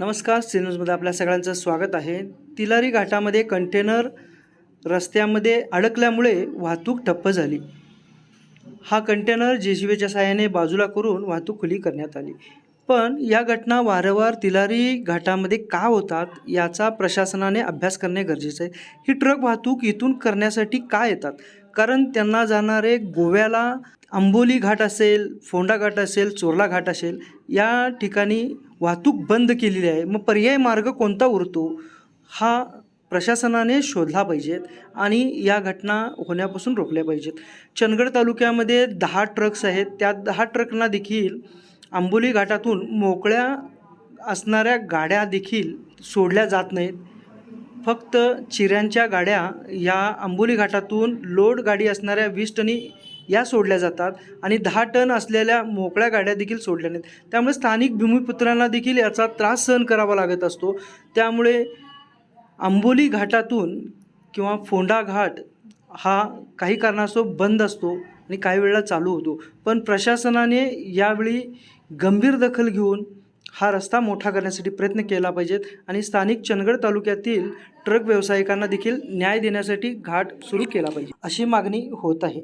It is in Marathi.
नमस्कार सी न्यूजमध्ये आपल्या सगळ्यांचं स्वागत आहे. तिलारी घाटामध्ये कंटेनर रस्त्यामध्ये अडकल्यामुळे वाहतूक ठप्प झाली. हा कंटेनर जे सी बीच्या सहाय्याने बाजूला करून वाहतूक खुली करण्यात आली. पण या घटना वारंवार तिलारी घाटामध्ये का होतात याचा प्रशासनाने अभ्यास करणे गरजेचं आहे. ही ट्रक वाहतूक इथून करण्यासाठी का येतात? कारण त्यांना जाणारे गोव्याला आंबोली घाट असेल फोंडा घाट असेल चोरला घाट असेल या ठिकाणी वाहतूक बंद केलेली आहे. मग पर्याय मार्ग कोणता उरतो? हा प्रशासनाने शोधला पाहिजेत आणि या घटना होण्यापासून रोखल्या पाहिजेत. चंदगड तालुक्यामध्ये दहा ट्रक्स आहेत. त्या दहा ट्रकना देखील आंबोली घाटातून मोकळ्या असणाऱ्या गाड्या देखील सोडल्या जात नाहीत. फक्त चिऱ्यांच्या गाड्या या आंबोली घाटातून लोड गाडी असणाऱ्या वीस टनी या सोडल्या जातात आणि दहा टन असलेल्या मोकळ्या गाड्या देखील सोडल्या नाहीत. त्यामुळे स्थानिक भूमिपुत्रांना देखील याचा त्रास सहन करावा लागत असतो. त्यामुळे आंबोली घाटातून किंवा फोंडा घाट हा काही कारणास्तव बंद असतो आणि काही वेळेला चालू होतो. पण प्रशासनाने यावेळी गंभीर दखल घेऊन हा रस्ता मोठा करण्यासाठी प्रयत्न केला पाहिजेत आणि स्थानिक चंदगड तालुक्यातील ट्रक व्यावसायिकांना देखील न्याय देण्यासाठी घाट सुरू केला पाहिजे अशी मागणी होत आहे.